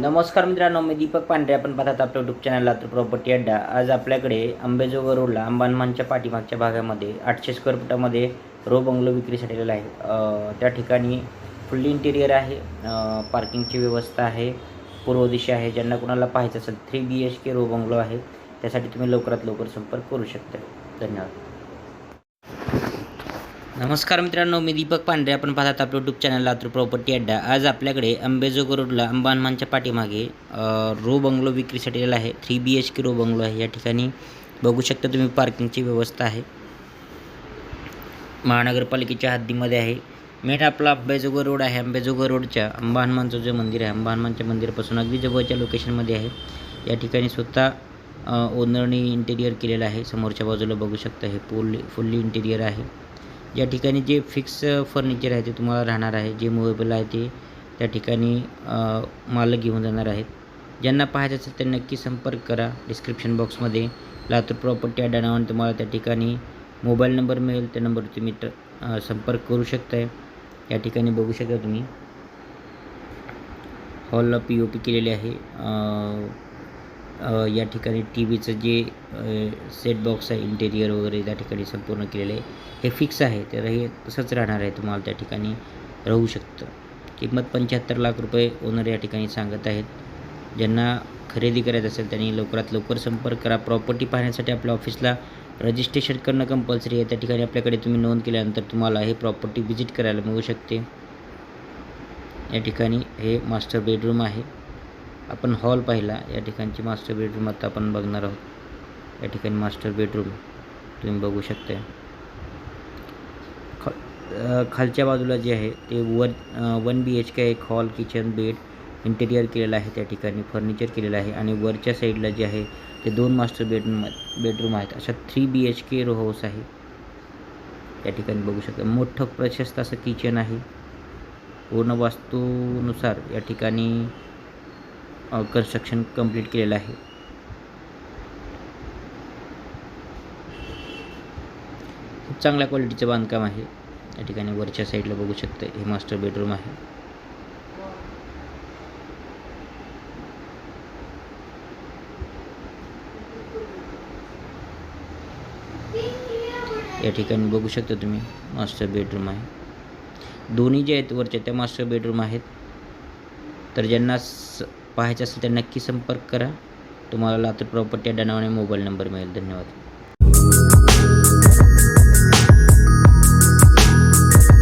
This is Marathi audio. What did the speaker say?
नमस्कार मित्रांनो मी दीपक पांढरे. आपण पाहतात आपल्या युट्यूब चॅनल लातूर प्रॉपर्टी अड्डा. आज आपल्याकडे अंबेजोगा रोडला अंबानमानच्या पाठीमागच्या भागामध्ये आठशे स्क्वेअर फुटामध्ये रो बंगलो विक्रीसाठी आलेला आहे. त्या ठिकाणी फुल्ली इंटिरियर आहे पार्किंगची व्यवस्था आहे पूर्व दिशा आहे. ज्यांना कुणाला पाहायचं असेल three B H K row bungalow आहे त्यासाठी तुम्ही लवकरात लवकर संपर्क करू शकता. धन्यवाद. नमस्कार मित्रांनो मी दीपक पांढरे. आपण पाहतात आपलं यूट्यूब चॅनल लातूर प्रॉपर्टी अड्डा. आज आपल्याकडे अंबेजोगाई रोडला अंबा हनुमानच्या पाठीमागे रो बंगलो विक्रीसाठी आलेला आहे. Three B H K row bungalow आहे. या ठिकाणी बघू शकता तुम्ही पार्किंगची व्यवस्था आहे. महानगरपालिकेच्या हद्दीमध्ये आहे. मेठ आपला अंबेजोगाई रोड आहे. अंबेजोगाई रोडच्या अंबा हनुमानचं जे मंदिर आहे अंबा हनुमानच्या मंदिरापासून अगदी जवळच्या लोकेशनमध्ये आहे. या ठिकाणी स्वतः अ, ओनरनी इंटेरियर केलेलं आहे. समोरच्या बाजूला बघू शकता हे फुल्ली फुल्ली इंटेरियर आहे. या ठिकाणी जे फिक्स फर्निचर आहे ते तुम्हाला राहणार आहे. जे मुवेबल आहे ते त्या ठिकाणी मालक घेऊन जाणार आहेत. ज्यांना पाहायचं असेल तर नक्की संपर्क करा. डिस्क्रिप्शन बॉक्समध्ये लातूर प्रॉपर्टी या नावाने तुम्हाला त्या ठिकाणी मोबाईल नंबर मिळेल. त्या नंबर तुम्ही ट संपर्क करू शकताय. या ठिकाणी बघू शकता तुम्ही. हॉलला पी ओ पी केलेले आहे. या ठिकाणी टी व्हीचं जे सेट बॉक्स आहे इंटेरियर वगैरे त्या ठिकाणी संपूर्ण केलेलं आहे. हे फिक्स आहे तर हे तसंच राहणार आहे तुम्हाला त्या ठिकाणी राहू शकतं. किंमत पंच्याहत्तर लाख रुपये ओनर या ठिकाणी सांगत आहेत. ज्यांना खरेदी करायचं असेल त्यांनी लवकरात लवकर संपर्क करा. प्रॉपर्टी पाहण्यासाठी आपल्या ऑफिसला रजिस्ट्रेशन करणं कंपल्सरी आहे. त्या ठिकाणी आपल्याकडे तुम्ही नोंद केल्यानंतर तुम्हाला हे प्रॉपर्टी व्हिजिट करायला मिळू शकते. या ठिकाणी हे मास्टर बेडरूम आहे. आपण हॉल पाहिला या ठिकाणची मास्टर बेडरूम आता आपण बघणार आहोत. या ठिकाणी मास्टर बेडरूम तुम्ही बघू शकता ख खालच्या बाजूला जे आहे ते one one B H K एक हॉल किचन बेड इंटेरियर केलेलं आहे त्या ठिकाणी फर्निचर केलेलं आहे आणि वरच्या साईडला जे आहे ते दोन मास्टर बेडरूम बेडरूम आहेत. अशा three B H K row house आहे. या ठिकाणी बघू शकता. मोठं प्रशस्त असं किचन आहे. पूर्ण वास्तूनुसार या ठिकाणी कन्स्ट्रक्शन कंप्लीट केलेलं आहे. खूप चांगल्या क्वालिटीचं बांधकाम आहे. या ठिकाणी वरच्या साईडला बघू शकते हे मास्टर बेडरूम आहे. या ठिकाणी बघू शकता तुम्ही मास्टर बेडरूम आहे. दोन्ही जे आहेत वरच्या त्या मास्टर बेडरूम आहेत. तर ज्यांना स पाहायचं असेल तर नक्की संपर्क करा. तुम्हाला लातूर प्रॉपर्टी या नावाने मोबाईल नंबर मिळेल. धन्यवाद.